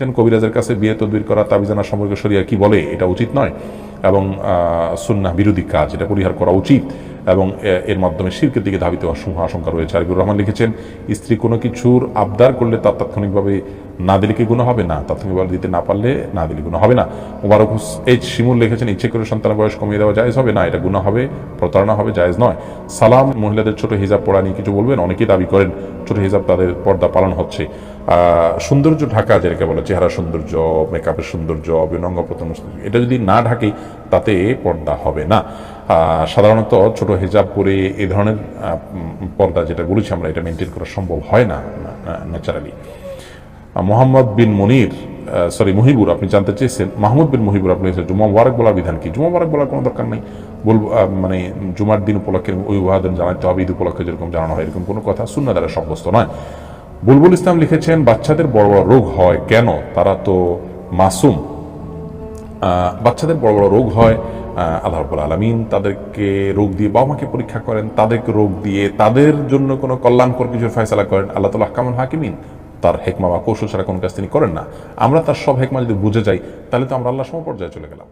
কবিরাজের কাছে বিয়ে তদবির করা, তাবিজানা সম্পর্কে শরিয়া কি বলে, এটা উচিত নয়। এবং সুন্না বিরোধী কাজ, এটা পরিহার করা উচিত। এবং এর মাধ্যমে শিল্পের দিকে ধাবিত হওয়ার সমূহ আশঙ্কা রয়েছে। আরিবুর রহমান লিখেছেন, স্ত্রী কোনো কিছুর আবদার করলে তার তাৎক্ষণিকভাবে না দিলে কি গুণ হবে? না তাৎক্ষণিকভাবে দিতে না পারলে না দিলে গুণ হবে না। মুবারক এইচ শিমুল লিখেছেন ইচ্ছে করে সন্তানের বয়স কমিয়ে দেওয়া জায়জ হবে? না এটা গুণ হবে প্রতারণা হবে জায়জ নয়। সালাম মহিলাদের ছোট হিজাব পড়া নিয়ে কিছু বলবেন? অনেকেই দাবি করেন ছোট হিজাব তাদের পর্দা পালন হচ্ছে। সৌন্দর্য ঢাকা যেটাকে বলে চেহারা সৌন্দর্য মেকআপের সৌন্দর্য প্রত্যঙ্গ সৌন্দর্য, এটা যদি না ঢাকে তাতে পর্দা হবে না। সাধারণত ছোট হিজাব পরে এ ধরনের পর্দা যেটা বলেছি আমরা এটা মেনটেন করা সম্ভব হয় না ন্যাচারালি মোহাম্মদ বিন মনির সরি মহিবুর আপনি জানতে চেয়েছেন। মাহমুদ বিন মহিবুর আপনি জুমা মুবারক বলার বিধান কি? জুমা মুবারক বলার কোনো দরকার নেই। বলব মানে জুমার দিন উপলক্ষে ওই ওয়াহাদিন জানাতে হবে ঈদ উপলক্ষে যেরকম জানানো হয় এরকম কোনো কথা শূন্য দ্বারা সাব্যস্ত নয়। বুলবুল ইসলাম লিখেছেন বাচ্চাদের বড় বড় রোগ হয় কেন? তারা তো মাসুম। বাচ্চাদের বড় বড় রোগ হয় আহ, আল্লাহ রব্বুল আলমিন তাদেরকে রোগ দিয়ে বাবা মাকে পরীক্ষা করেন তাদেরকে রোগ দিয়ে তাদের জন্য কোনো কল্যাণকর কিছুর ফয়সালা করেন। আল্লাহ তালা হাকিমিন। তার হেকমা বা কৌশল ছাড়া কোনো কাজ তিনি করেন না। আমরা তার সব হেকমা যদি বুঝে যাই, তাহলে তো আমরা আল্লাহ সমপর্যায়ে চলে গেলাম।